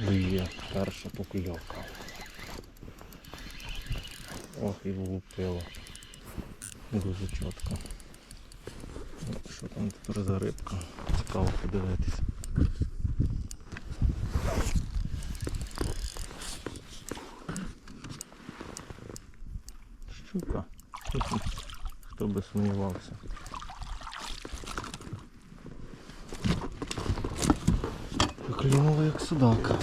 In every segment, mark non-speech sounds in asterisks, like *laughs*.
Є перша покльовка. Ох, і влупило. Дуже чітко. Ну, Що там тепер за рибка? Цікаво подивитися. Щука. *laughs* Хто би сумнівався. Клюнула як судака.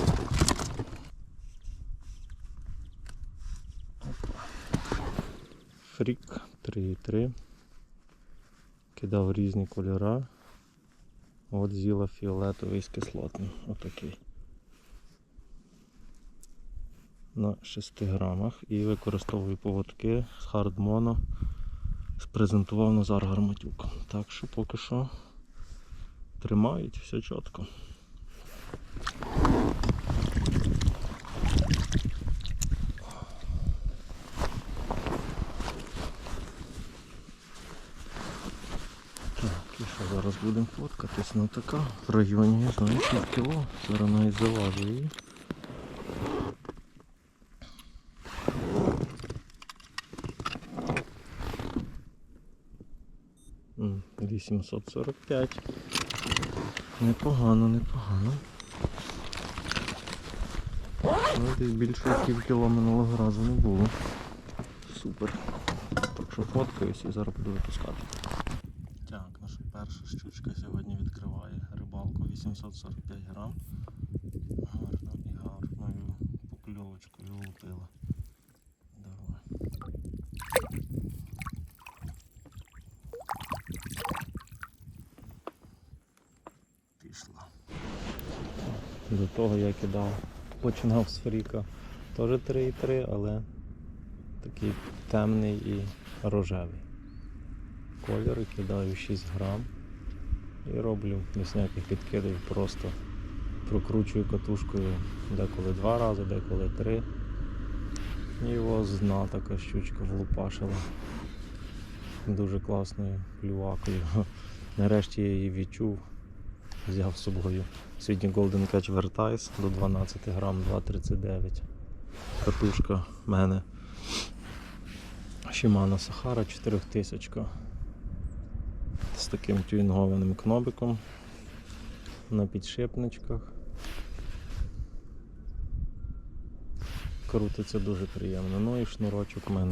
Фрік 3,3. Кидав різні кольори. От з'їла фіолетовий з кислотним. Отакий. На 6 грамах і використовую поводки з хардмоно. Спрезентував Назар Гарматюк. Так що поки що тримають все чітко. Так, і що зараз будемо фоткатись? Ну така в районі, знаю, кіло. Зараз навіть заважу її. М, 845. Непогано, непогано. Ну, десь більше пів кіло минулого разу не було. Супер. Так що фоткаюсь і зараз буду випускати. Перша щучка сьогодні відкриває рибалку 845 грам. Гарно і гарною покльовочкою лупила. Давай. Пішла. До того я кидав, починав з фріка. Теж 3,3, але такий темний і рожевий. Кольори кидаю 6 грам і роблю без ніяких підкидів, просто прокручую катушкою деколи два рази, деколи три. І його зна така щучка влупашила. Дуже класною клювакою. *laughs* Нарешті я її відчув, взяв з собою. Сьогодні Golden Catch Vertice до 12 грам 2,39. Катушка в мене Shimano Sahara 4000 з таким тюінгованим кнобиком на підшипничках. Крутиться дуже приємно. Ну і шнурочок у мене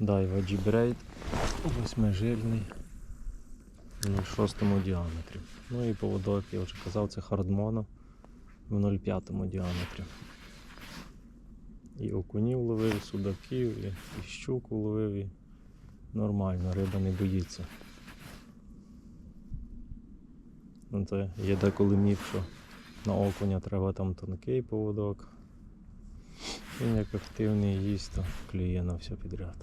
Daiwa G-Braid 8жильний в 6 діаметрі. Ну і поводок, я вже казав, це хардмоно в 0,5 діаметрі. І окунів ловив, судаків, і щуку ловив. І нормально, риба не боїться. Ну, це є деколи міф, що на окуня треба там тонкий поводок. Він як активний їсть, то клює на все підряд.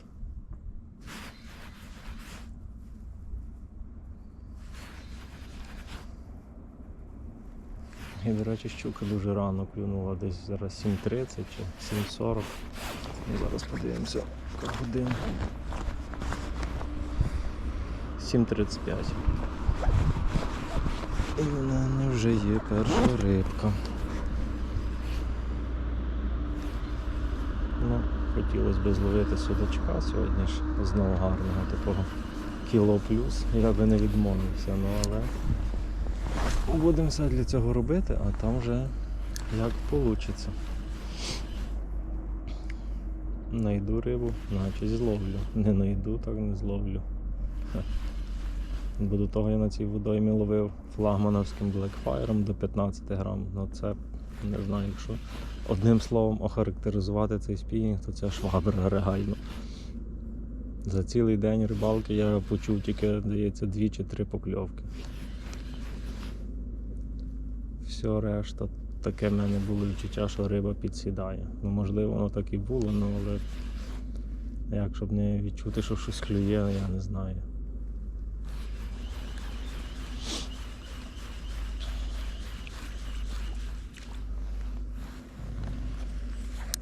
І, до речі, щука дуже рано клюнула, десь зараз 7.30 чи 7.40. Ну, зараз подивимося, яка година. 7.35. І в мене вже є перша рибка. Ну, хотілося б зловити судачка сьогодні ж знову гарного такого кіло плюс. Я би не відмовився, ну але будемо все для цього робити, а там вже як вийде. Найду рибу, значить зловлю. Не найду, так не зловлю. Бо до того я на цій водоймі ловив флагмановським блекфайром до 15 грам. Ну це не знаю, якщо одним словом охарактеризувати цей спінінг, то це швабра реально. За цілий день рибалки я почув тільки, здається, дві чи три покльовки. Все решта, таке в мене було відчуття, що риба підсідає. Ну, можливо, воно так і було, ну але як щоб не відчути, що щось клює, я не знаю.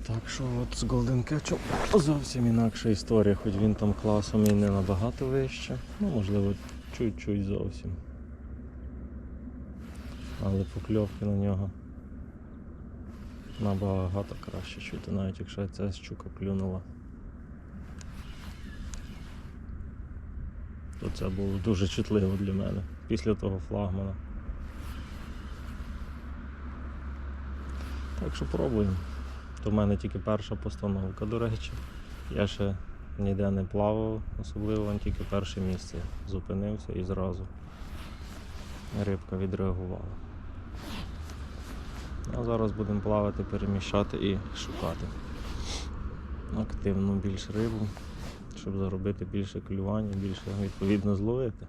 Так що от з Golden Catch зовсім інакша історія, хоч він там класом і не набагато вище. Ну, можливо, чуть-чуть зовсім. Але покльовки на нього набагато краще чути, навіть якщо ця щука клюнула. То це було дуже чутливо для мене після того флагмана. Так що пробуємо. То в мене тільки перша постановка, до речі. Я ще ніде не плавав, особливо тільки перше місце. Зупинився і зразу рибка відреагувала. А зараз будемо плавати, переміщати і шукати активну більш рибу, щоб заробити більше клювання, більше відповідно зловити.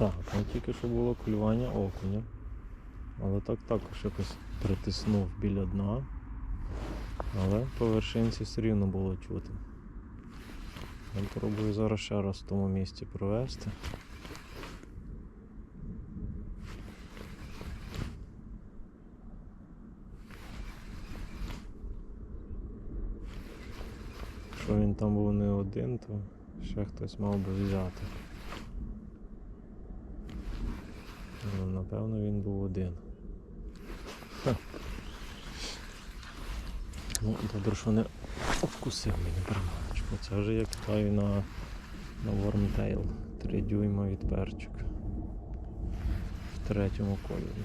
Так, ну тільки що було клювання окуня. Але так також якось притиснув біля дна. Але по вершинці все рівно було чути. Я пробую зараз ще раз в тому місці провести. Якщо він там був не один, то ще хтось мав би взяти. Ну, напевно, він був один. Ха. Ну, добре, що не обкусив мені приманочку. Це вже я кидаю на, на Wormtail. 3 дюйма від перчик. В третьому кольорі.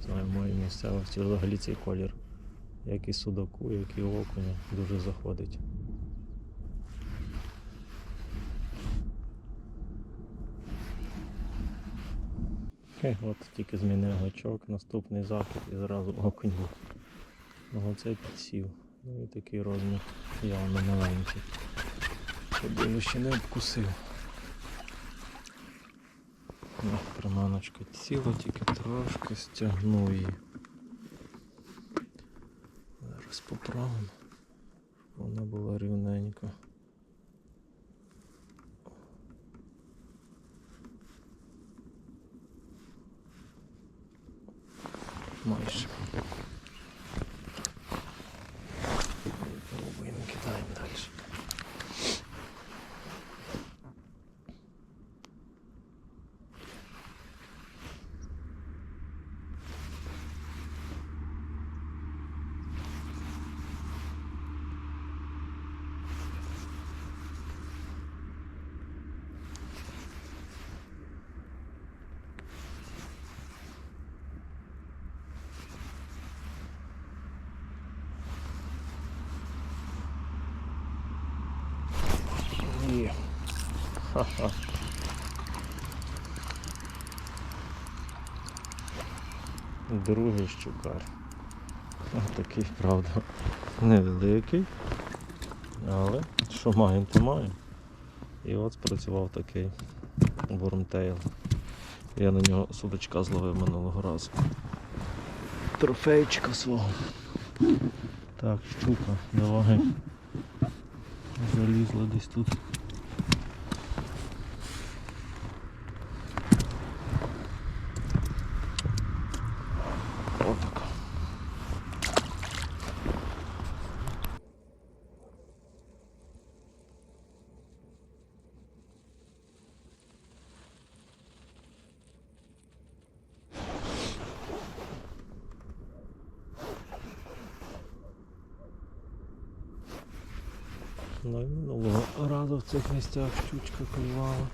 Знаю, в моїй місцевості взагалі цей колір. Як і судаку, як і окуня, дуже заходить. От тільки змінив гачок, наступний захід і зразу окунь. Ну оцей підсів. Ну і такий розмір явно маленький. Подивлю, ще не обкусив. Ну, приманочка ціла, тільки трошки стягнув її. Зараз поправимо, щоб вона була рівненька. Simões. *laughs* Другий щукар. Ось такий, правда, невеликий. Але що маємо, то маємо. І от спрацював такий вормтейл. Я на нього судочка зловив минулого разу. Трофейчика свого. Так, щука, давай. Залізла десь тут. Ну, і минулого разу в цих місцях щучка клювала.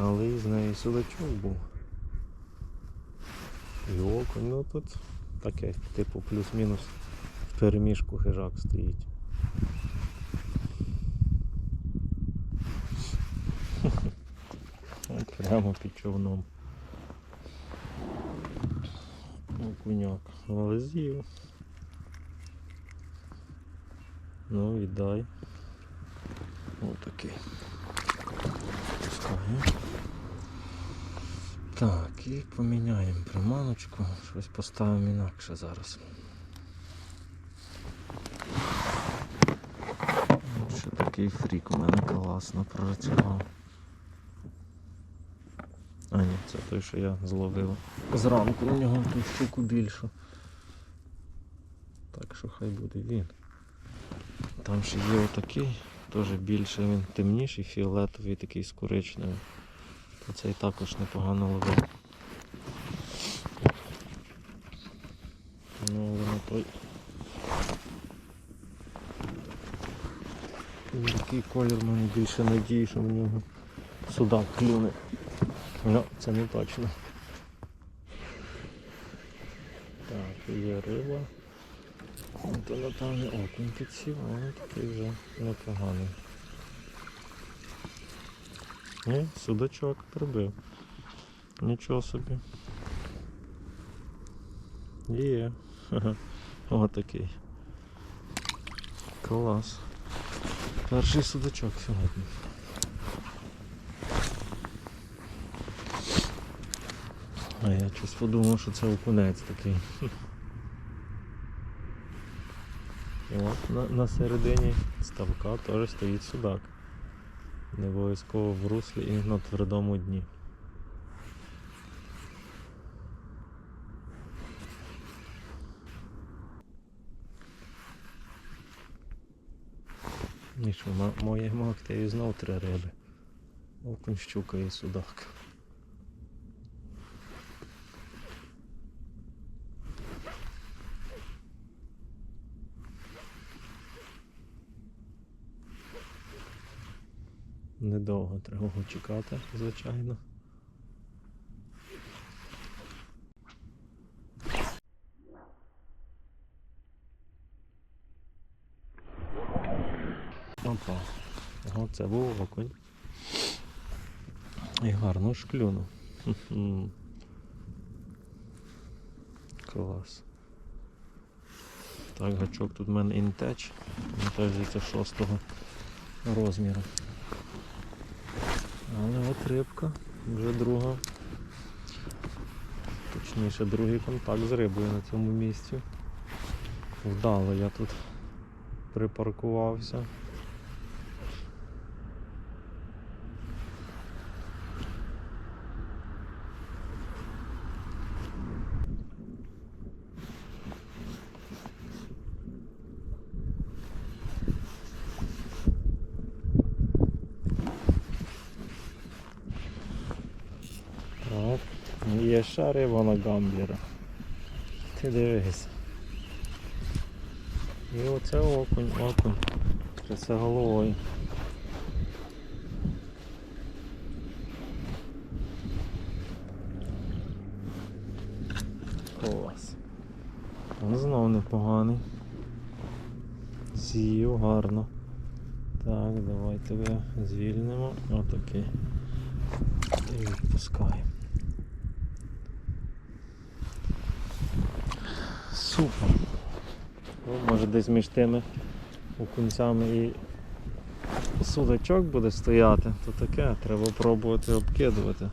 Але і з неї судачок був. І окунь, ну тут таке, типу плюс-мінус в переміжку хижак стоїть. Прямо під човном. Окуняк. Але з'їв. Ну, віддай. Отакий. Пускаю. Так, і поміняємо приманочку. Щось поставимо інакше зараз. ще такий фрік у мене класно працював. А ні, це той, що я зловив зранку на нього ту щуку більшу. Так що хай буде він. Там ще є отакий, теж більше він темніший, фіолетовий, такий з коричневим. То цей також непогано ловив. Ну, але на той. Такий колір в мене більше надії, що в нього судак клюне. Ну, це не точно. Так, є риба. То напевне окунь підсів, але такий вже непоганий. Ні, судачок прибив. Нічого собі. Є. *laughs* Отакий. Клас. Перший судачок сьогодні. А я щось подумав, що це окунець такий. *laughs* І от на, на середині ставка теж стоїть судак. Не обов'язково в руслі і на твердому дні. І що, на моєму активі знов три риби. Окунь, щука і судак. Недовго його чекати, звичайно. Опа. Ого, це був окунь. І гарно ж Клас. Так, гачок тут в мене інтеч. Теж здається шостого розміру. Але от рибка, вже друга. Точніше, другий контакт з рибою на цьому місці. Вдало я тут припаркувався. Так, ще риба на гамблера. Ти дивись. І оце окунь, окунь. Це головою. Клас. Він знов непоганий. Сію гарно. Так, давай тебе звільнимо. Отакий. І відпускаємо. Супер. Ну, може десь між тими окунцями і судачок буде стояти, то таке, треба пробувати обкидувати.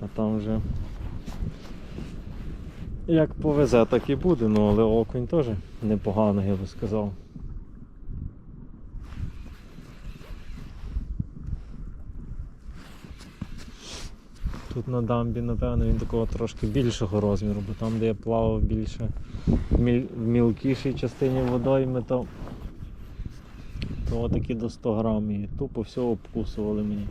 А там вже як повезе, так і буде, ну але окунь теж непоганий, я би сказав. Тут на дамбі, напевно, він такого трошки більшого розміру, бо там, де я плавав більше в мілкішій частині водойми, то, то такі до 100 грам і тупо все обкусували мені.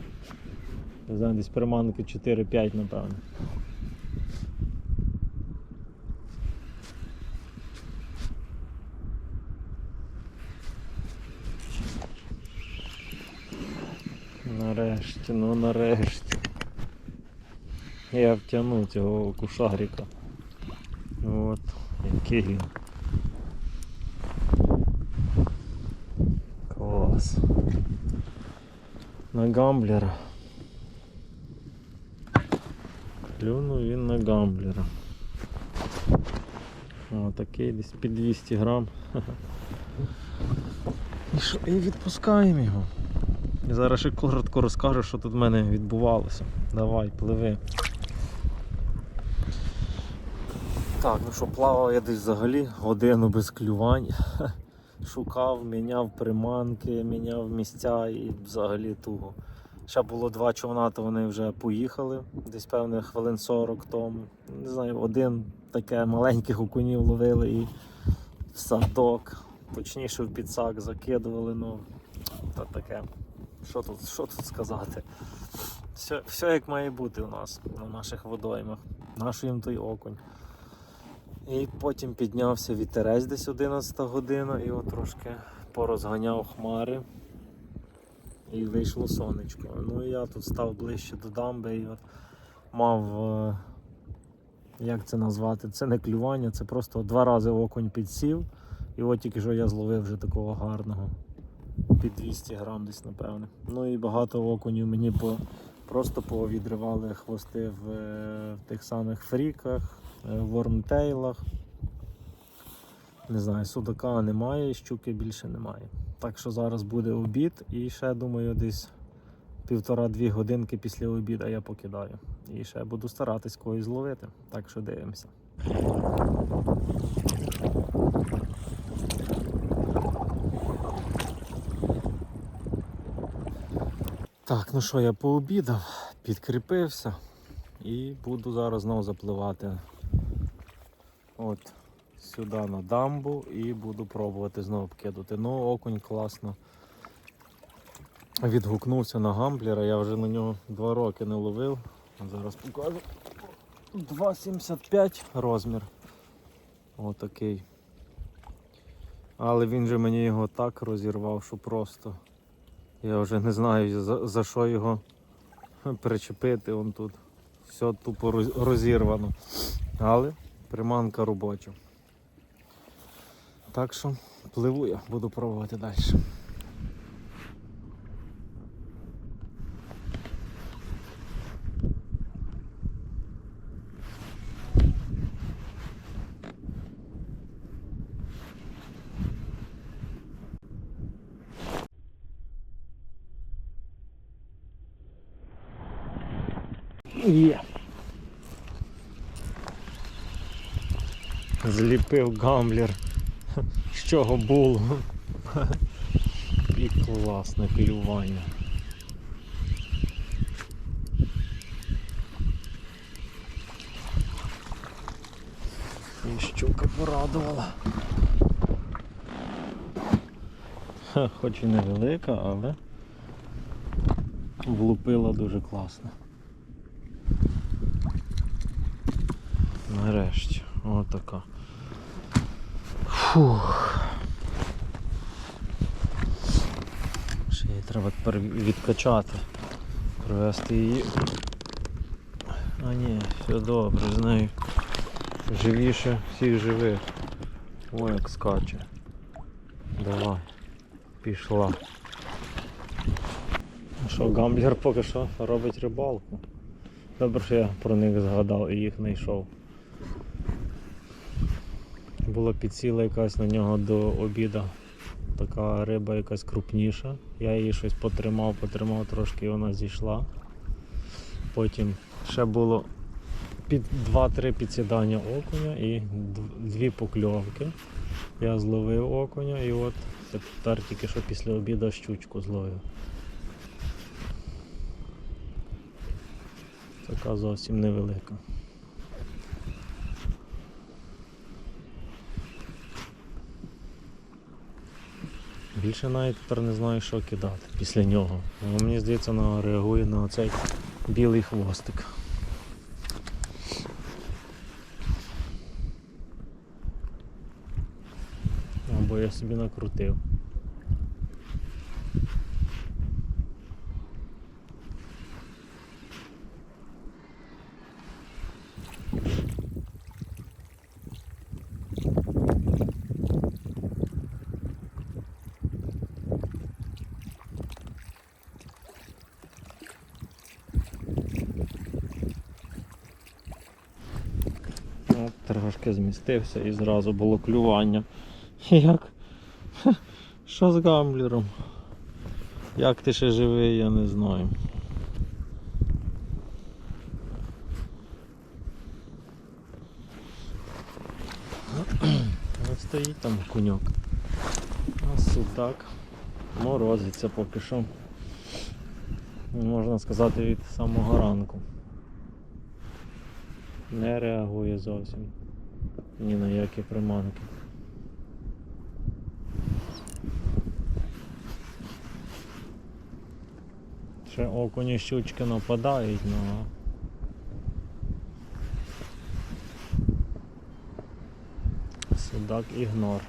Не знаю, десь приманки 4-5, напевно. Нарешті, ну нарешті. Я втягну цього кушарика. От, який він. Клас. На гамблера. Клюнув він на гамблера. О, такий десь під 200 грам. І, що, і відпускаємо його. І зараз ще коротко розкажу, що тут в мене відбувалося. Давай, пливи. Так, ну що, плавав я десь взагалі годину без клювань. *laughs* шукав, міняв приманки, міняв місця і взагалі туго. Ще було два човна, то вони вже поїхали десь певне хвилин 40 тому. Не знаю, один таке маленьких окунів ловили і в садок, точніше в підсак закидували. Ну, та таке. Що тут, що тут сказати? Все, все як має бути у нас на наших водоймах. Нашу їм той окунь. І потім піднявся вітерець десь 11 година і от трошки порозганяв хмари. І вийшло сонечко. Ну і я тут став ближче до дамби і от мав, е, як це назвати, це не клювання, це просто два рази окунь підсів. І от тільки що я зловив вже такого гарного. Під 200 грам десь, напевне. Ну і багато окунів мені по, просто повідривали хвости в, е, в тих самих фріках, вормтейлах. Не знаю, судака немає, щуки більше немає. Так що зараз буде обід і ще думаю десь півтора-дві годинки після обіду я покидаю. І ще буду старатись когось зловити. Так що дивимося. Так, ну що, я пообідав, підкріпився і буду зараз знову запливати от сюди на дамбу і буду пробувати знову кидати. Ну, окунь класно. Відгукнувся на гамблера, я вже на нього 2 роки не ловив. Зараз покажу. 2,75 розмір. Отакий. Але він же мені його так розірвав, що просто. Я вже не знаю за, за що його причепити. Он тут. Все тупо розірвано. Але приманка робоча. Так що пливу я, буду пробувати далі. Є. Зліпив гамблер. З чого було? І класне клювання. І щука порадувала. Хоч і невелика, але влупила дуже класно. Нарешті, отака. Фух. Ще її треба тепер відкачати, привезти її. А ні, все добре, з нею живіше всіх живих. Ой, як скаче. Давай, пішла. Що, гамблер поки що робить рибалку. Добре, що я про них згадав і їх знайшов. Була підсіла якась на нього до обіду. Така риба якась крупніша. Я її щось потримав, потримав трошки і вона зійшла. Потім ще було під 2-3 підсідання окуня і дв- дві покльовки. Я зловив окуня і от тепер тільки що після обіду щучку зловив. Така зовсім невелика. Більше навіть тепер не знаю, що кидати після нього. Але Мені здається, вона реагує на цей білий хвостик. Або я собі накрутив. От, трошки змістився і зразу було клювання. *laughs* Як? *laughs* Що з гамблером? Як ти ще живий, я не знаю. *clears throat* Ось стоїть там куньок. Судак морозиться поки що. Можна сказати від самого ранку. Не реагує зовсім ні на які приманки. Ще окуні щучки нападають, ну. Судак ігнор.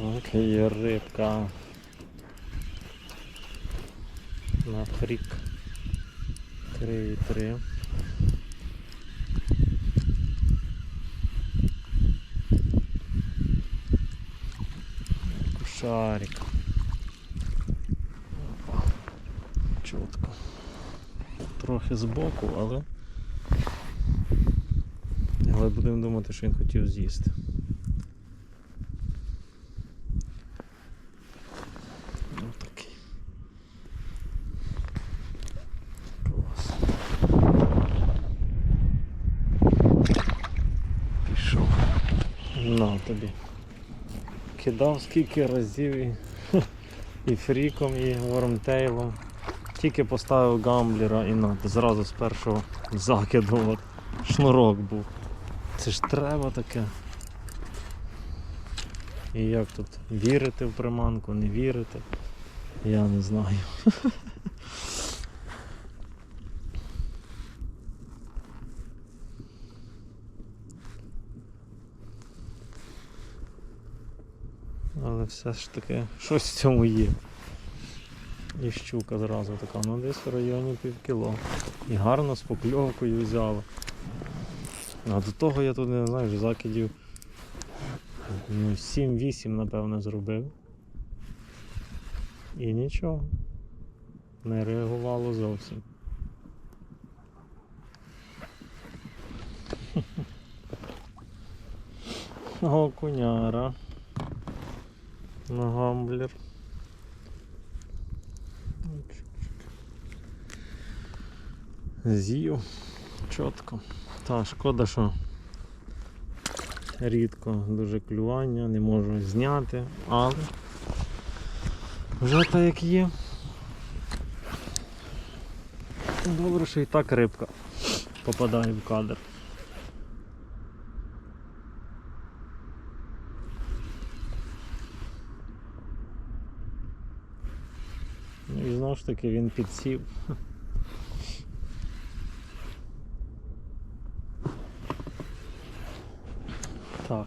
Окей, рибка. На фрік. 3,3. Кушарик. Опа. Чітко. Трохи збоку, але. Але будемо думати, що він хотів з'їсти. Отакий. Клас. Пішов. На тобі. Кидав скільки разів і, *laughs* і фріком, і вормтейлом. Тільки поставив гамблера і на, зразу з першого закиду от, шнурок був. Це ж треба таке. І як тут вірити в приманку, не вірити, я не знаю. *laughs* Але все ж таки щось в цьому є. І щука зразу така, ну десь в районі пів кіло. І гарно з покльовкою взяла. А до того я тут не знаю, закидів ну, 7-8 напевно зробив. І нічого. Не реагувало зовсім. *laughs* Окуняра. На гамблер. З'їв чітко. Та шкода, що рідко дуже клювання, не можу зняти, але вже так як є. Добре, що і так рибка попадає в кадр. І знову ж таки він підсів. Так.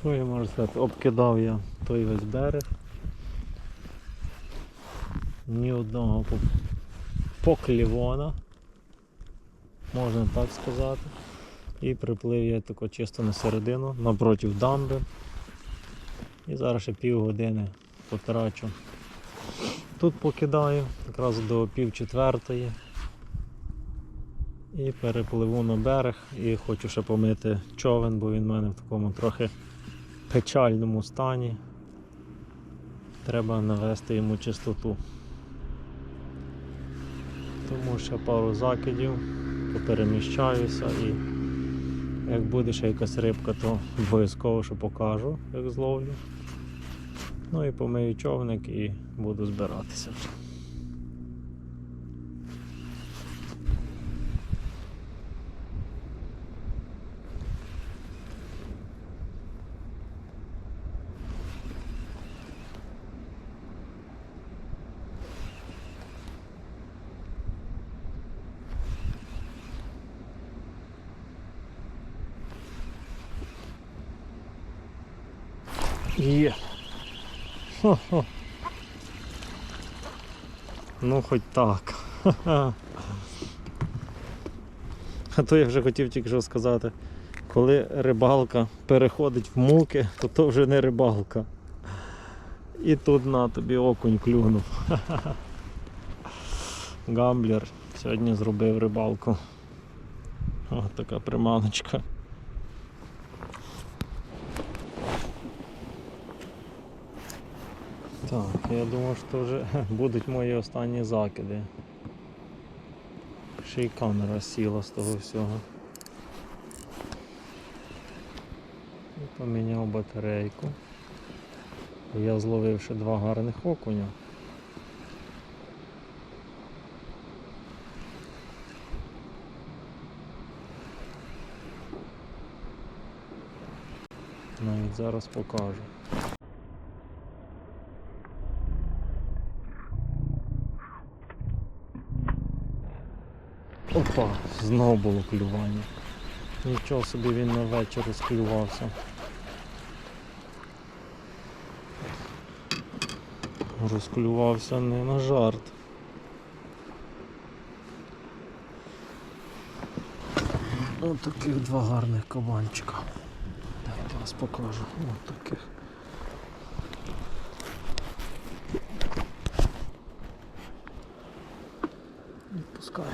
Що я можу сказати? Обкидав я той весь берег. Ні одного поклівона, можна так сказати. І приплив я тако чисто на середину, напроти дамби. І зараз ще півгодини потрачу. Тут покидаю, якраз до пів четвертої. І перепливу на берег і хочу ще помити човен, бо він в мене в такому трохи печальному стані. Треба навести йому чистоту. Тому ще пару закидів, попереміщаюся і як буде ще якась рибка, то обов'язково що покажу, як зловлю. Ну і помию човник і буду збиратися. вже. Є. Хо-хо. Ну хоч так. *laughs* А то я вже хотів тільки що сказати, коли рибалка переходить в муки, то то вже не рибалка. І тут на тобі окунь клюнув. *laughs* Гамблер сьогодні зробив рибалку. Ось така приманочка. Так, я думав, що вже *laughs* будуть мої останні закиди. ще й камера сіла з того всього. І поміняв батарейку. Я зловив ще два гарних окуня. Навіть зараз покажу. Опа, знову було клювання. Нічого собі він на вечір розклювався. Розклювався не на жарт. Ось таких два гарних кабанчика. Дайте вас покажу. Ось таких. Відпускаю.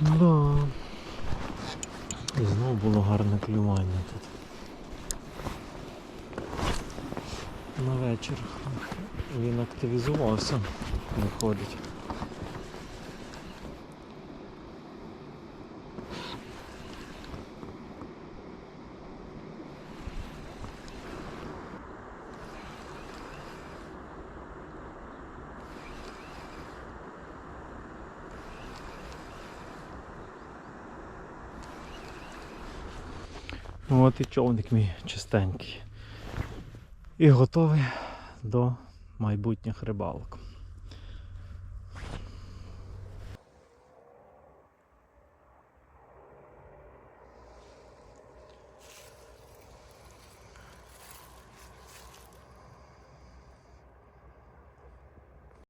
Да. І знову було гарне клювання тут. На вечір він активізувався, виходить. От і човник мій чистенький. І готовий до майбутніх рибалок.